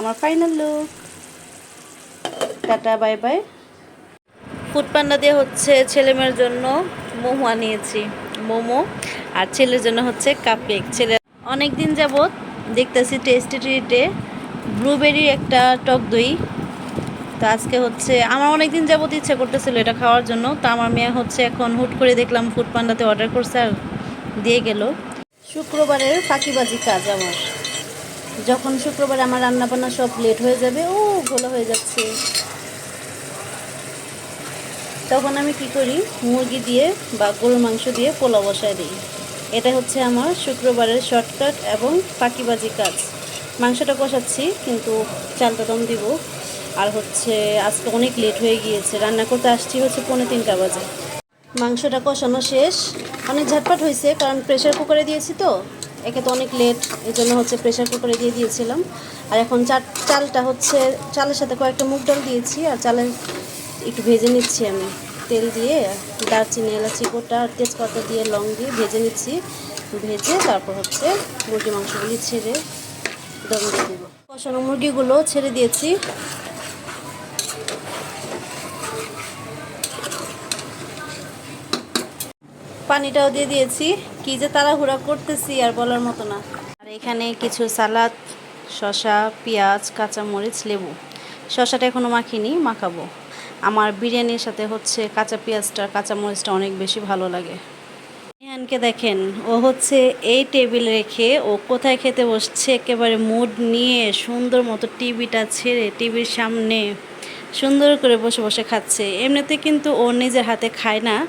আমার final look tata bye bye Foodpanda দিয়ে হচ্ছে ছেলে মেয়ের জন্য মোমো আনিয়েছি মোমো আর ছেলের জন্য হচ্ছে কাপকেক ছেলে অনেক দিন যাবৎ দেখতেছি টেস্টি ট্রিটে ব্লুবেরির একটা টক দই। তো আজকে হচ্ছে আমার অনেক দিন যাবত ইচ্ছে করতেছিল এটা খাওয়ার জন্য তো আমার মেয়ে হচ্ছে এখন হুট করে দেখলাম ফুড পান্ডাতে অর্ডার করছে আর দিয়ে গেল। শুক্রবারের ফাঁকিবাজি কাজ আমার। যখন শুক্রবার আমার রান্না বান্না সব লেট হয়ে যাবে, ও গোলা হয়ে যাচ্ছে। তখন আমি কি করি, মুরগি দিয়ে বা গরুর মাংস দিয়ে পোলাও বসায় দিই। এটা হচ্ছে আমার শুক্রবারের শর্টকাট এবং ফাঁকিবাজি কাজ। মাংসটা কষাচ্ছি, কিন্তু চালটা দম দিব। আর হচ্ছে, আজকে অনেক লেট হয়ে গিয়েছে। রান্না করতে আসছি হচ্ছে পৌনে তিনটা বাজে। মাংসটা কষানো শেষ। অনেক ঝটপট হয়েছে, কারণ প্রেশার কুকারে দিয়েছি তো। একে তো অনেক লেট এই জন্য হচ্ছে প্রেশার কুকারে দিয়ে দিয়েছিলাম। আর এখন চাল চালটা হচ্ছে, চালের সাথে কয়েকটা মুগ ডাল দিয়েছি, আর চালের একটু ভেজে নিচ্ছি আমি। তেল দিয়ে, দারচিনি, এলাচি গোটা তেজপাতা দিয়ে, লং দিয়ে ভেজে নিচ্ছি। ভেজে তারপর হচ্ছে মুরগি মাংসগুলি ছেড়ে দম দিয়ে দেবো। কষানো মুরগিগুলো ছেড়ে দিয়েছি। পানিটাও দিয়ে দিয়েছি। কি যে তাড়াহুড়া করতেছি আর বলার মতো না। আর এখানে কিছু সালাদ, শসা, পেঁয়াজ, কাঁচামরিচ, লেবু। শশাটা এখনও মাখিনি, মাখাবো। আমার বিরিয়ানির সাথে হচ্ছে কাঁচা পেঁয়াজটা, কাঁচামরিচটা অনেক বেশি ভালো লাগে। ইহানকে দেখেন, ও হচ্ছে এই টেবিল রেখে ও কোথায় খেতে বসছে, একেবারে মুড নিয়ে সুন্দর মতো টিভিটা ছেড়ে টিভির সামনে সুন্দর করে বসে বসে খাচ্ছে। এমনিতে কিন্তু ও নিজের হাতে খায় না,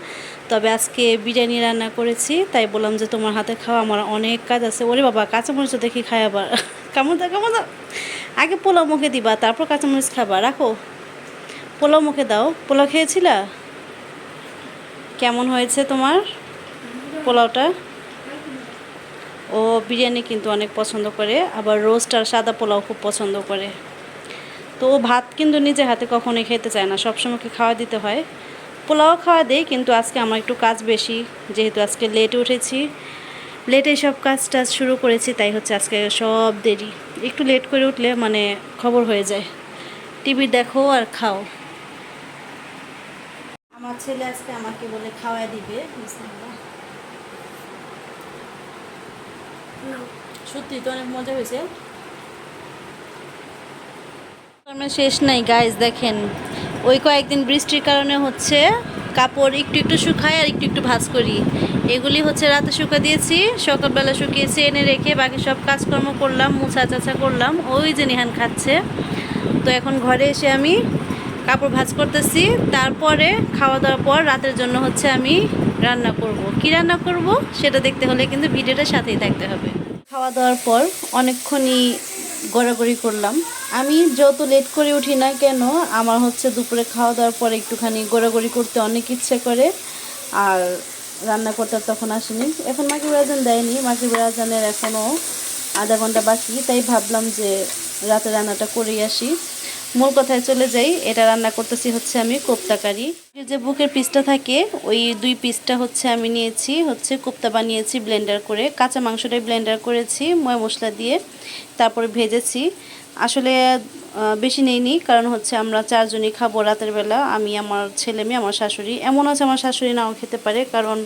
তবে আজকে বিরিয়ানি রান্না করেছি, তাই বললাম যে তোমার হাতে খাওয়া আমার অনেক কাজ আছে। ওরে বাবা, কাঁচামরিচ দেখি খায় আবার। কেমন দা কেমন দাও আগে পোলাও মুখে দিবা, তারপর কাঁচামরিচ খাবা, রাখো। পোলাও মুখে দাও। পোলাও খেয়েছিলা? কেমন হয়েছে তোমার পোলাওটা? ও বিরিয়ানি কিন্তু অনেক পছন্দ করে, আবার রোস্ট আর সাদা পোলাও খুব পছন্দ করে। তো ও ভাত কিন্তু নিজে হাতে কখনোই খেতে চায় না, সবসময় ওকে খাওয়া দিতে হয়। পোলাও খাওয়া দেয় কিন্তু আজকে আমার একটু কাজ বেশি, যেহেতু আজকে লেটে উঠেছি। লেটে সব কাজ টাজ শুরু করেছি, তাই হচ্ছে আজকে সব দেরি। একটু লেট করে উঠলে মানে খবর হয়ে যায়। টিভি দেখো আর খাও। আমার ছেলে আজকে আমাকে বলে খাওয়াই দিবে। সত্যি তো অনেক মজা হয়েছে। আমার শেষ নাই গাইজ দেখেন। ওই কয়েকদিন বৃষ্টির কারণে হচ্ছে কাপড় একটু একটু শুকায় আর একটু একটু ভাঁজ করি। এগুলি হচ্ছে রাতে শুকা দিয়েছি, সকালবেলা শুকিয়েছি, এনে রেখে বাকি সব কাজকর্ম করলাম, মুছা চাচা করলাম, ওই যে নিহান খাচ্ছে। তো এখন ঘরে এসে আমি কাপড় ভাজ করতেছি, তারপরে খাওয়া দাওয়ার পর রাতের জন্য হচ্ছে আমি রান্না করব। কি রান্না করব সেটা দেখতে হলে কিন্তু ভিডিওটার সাথেই থাকতে হবে। খাওয়া দাওয়ার পর অনেকক্ষণই গড়াগড়ি করলাম। আমি যত লেট করে উঠি না কেন, আমার হচ্ছে দুপুরে খাওয়া দাওয়ার পরে একটুখানি গোড়াগড়ি করতে অনেক ইচ্ছে করে, আর রান্না করতে তখন আসেনি। এখন মাকির আজান দেয়নি মাকির আজানের এখনও আধা ঘণ্টা বাকি, তাই ভাবলাম যে রাতে রান্নাটা করেই আসি। মূল কথায় চলে যাই, এটা রান্না করতেছি হচ্ছে আমি কোপ্তা কারি। যে বুকের পিসটা থাকে, ওই দুই পিসটা হচ্ছে আমি নিয়েছি, হচ্ছে কোপ্তা বানিয়েছি ব্লেন্ডার করে, কাঁচা মাংসটাই ব্লেন্ডার করেছি, ময় মশলা দিয়ে, তারপরে ভেজেছি। আসলে বেশি নেইনি। কারণ হচ্ছে আমরা চারজনই খাব রাতের বেলা। আমি, আমার ছেলে মেয়ে, আমার শাশুড়ি। এমন আছে আমার শাশুড়ি নাও খেতে পারে। কারণ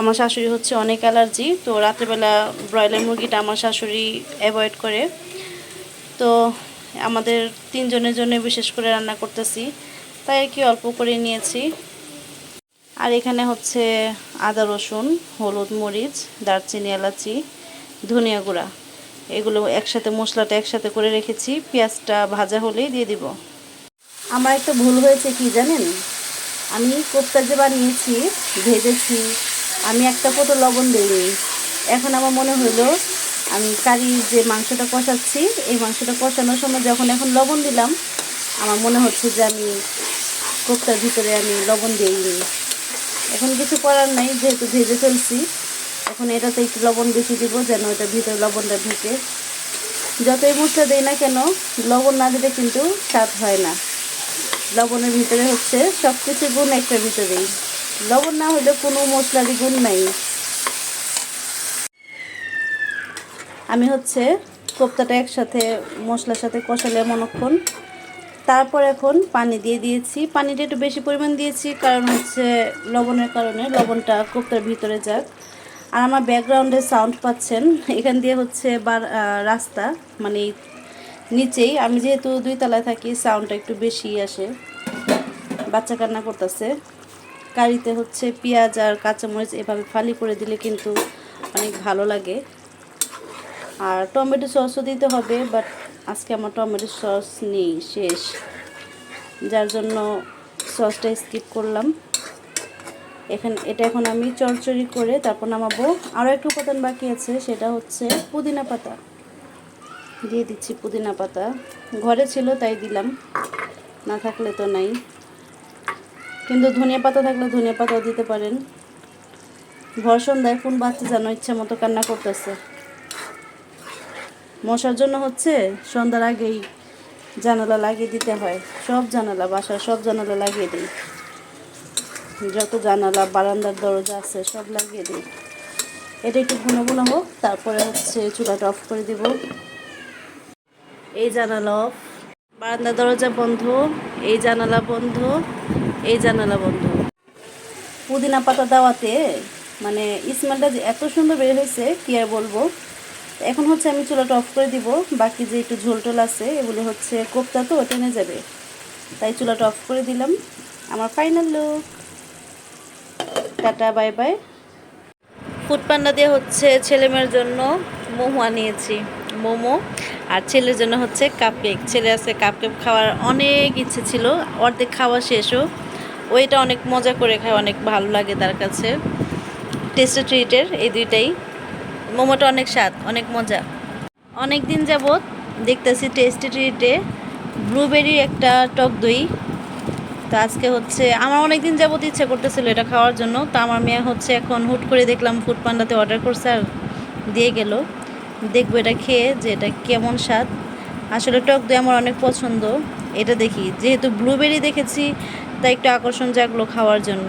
আমার শাশুড়ি হচ্ছে অনেক অ্যালার্জি। তো রাতেরবেলা ব্রয়লার মুরগিটা আমার শাশুড়ি অ্যাভয়েড করে। তো আমাদের তিনজনের জন্য বিশেষ করে রান্না করতেছি। তাই আর কি অল্প করে নিয়েছি। আর এখানে হচ্ছে আদা রসুন, হলুদ মরিচ, দারচিনি, এলাচি, ধনিয়া গুঁড়া। এগুলো একসাথে মশলাটা একসাথে করে রেখেছি। পেঁয়াজটা ভাজা হলেই দিয়ে দিব। আমার একটা ভুল হয়েছে কি জানেন? আমি কোপ্তা যে বানিয়েছি, ভেজেছি, আমি একটা ফটো লবণ দিইনি। এখন আমার মনে হলো আমি কারি যে মাংসটা কষাচ্ছি, এই মাংসটা কষানোর সময় যখন এখন লবণ দিলাম, আমার মনে হচ্ছে যে আমি কোপ্তার ভিতরে আমি লবণ দিইনি। এখন কিছু করার নাই, যেহেতু ভেজে ফেলছি। এখন এটাতে একটু লবণ বেশি দিব যেন ওটার ভিতরে লবণটা ঢুকে। যতই মশলা দেই না কেন, লবণ না দিলে কিন্তু স্বাদ হয় না। লবণের ভিতরে হচ্ছে সব কিছু গুণ একটা ভিতরেই। লবণ না হলে কোনো মশলারই গুণ নাই। আমি হচ্ছে কোপ্তাটা একসাথে মশলার সাথে কষালে অনেকক্ষণ তারপর এখন পানি দিয়ে দিয়েছি। পানিটা একটু বেশি পরিমাণ দিয়েছি, কারণ হচ্ছে লবণের কারণে লবণটা কোপ্তার ভিতরে যাক। আর আমার ব্যাকগ্রাউন্ডে সাউন্ড পাচ্ছেন। এখান দিয়ে হচ্ছে বার রাস্তা মানে নিচেই। আমি যেহেতু দুই তলায় থাকি সাউন্ডটা একটু বেশি আসে। বাচ্চা কান্না করতেছে। কারিতে হচ্ছে পেঁয়াজ আর কাঁচামরিচ এভাবে ফালি করে দিলে কিন্তু অনেক ভালো লাগে। আর টমেটো সসও দিতে হবে বাট আজকে আমার টমেটো সস নেই, শেষ। যার জন্য সসটা স্কিপ করলাম। এখানে এটা এখন আমি চড়চড়ি করে তারপর নামাবো। আরও একটু উপাদান বাকি আছে, সেটা হচ্ছে পুদিনা পাতা। দিয়ে দিচ্ছি পুদিনা পাতা। ঘরে ছিল তাই দিলাম, না থাকলে তো নাই। কিন্তু ধনিয়া পাতা থাকলে ধনিয়া পাতাও দিতে পারেন। ভর সন্ধ্যায় কোন বাচ্চা যেন ইচ্ছা মতো কান্না করতেছে। মশার জন্য হচ্ছে সন্ধ্যার আগেই জানালা লাগিয়ে দিতে হয়। সব জানালা, বাসার সব জানালা লাগিয়ে দিই। যত জানালা, বারান্দার দরজা আছে, সব লাগিয়ে দিই। এটা একটু ঘন ঘন হোক, তারপরে হচ্ছে চুলাটা অফ করে দিব। এই জানালা অফ। বারান্দার দরজা বন্ধ, এই জানালা বন্ধ, এই জানালা বন্ধ। পুদিনা পাতা দেওয়াতে মানে স্মেলটা যে এত সুন্দর বের হয়েছে, কি আর বলব? এখন হচ্ছে আমি চুলাটা অফ করে দিব, বাকি যে একটু ঝোল টোল আছে, এগুলো হচ্ছে কোপ্তা তো টেনে যাবে। তাই চুলাটা অফ করে দিলাম। আমার final look tata, bye bye. Foodpanda দিয়ে হচ্ছে ছেলেমেয়ের জন্য মোমো আনিয়েছি মোমো। আর ছেলের জন্য হচ্ছে কাপ কেক ছেলে আছে কাপ কেক খাওয়ার অনেক ইচ্ছে ছিল, অর্ধেক খাওয়া শেষও। ওইটা অনেক মজা করে খায়, অনেক ভালো লাগে তার কাছে। টেস্টি ট্রিটের এই দুইটাই। মোমোটা অনেক স্বাদ, অনেক মজা। অনেক দিন যাবৎ দেখতেছি টেস্টি ট্রিটে ব্লুবেরি একটা টক দই। তো আজকে হচ্ছে আমার অনেক দিন যাবত ইচ্ছা করতেছিল এটা খাওয়ার জন্য। তো আমার মেয়ে হচ্ছে এখন হুট করে দেখলাম ফুড পান্ডাতে অর্ডার করছে আর দিয়ে গেল। দেখব এটা খেয়ে যে এটা কেমন স্বাদ। আসলে টক দই আমার অনেক পছন্দ। এটা দেখি, যেহেতু ব্লুবেরি দেখেছি, তাই একটু আকর্ষণ জাগলো খাওয়ার জন্য।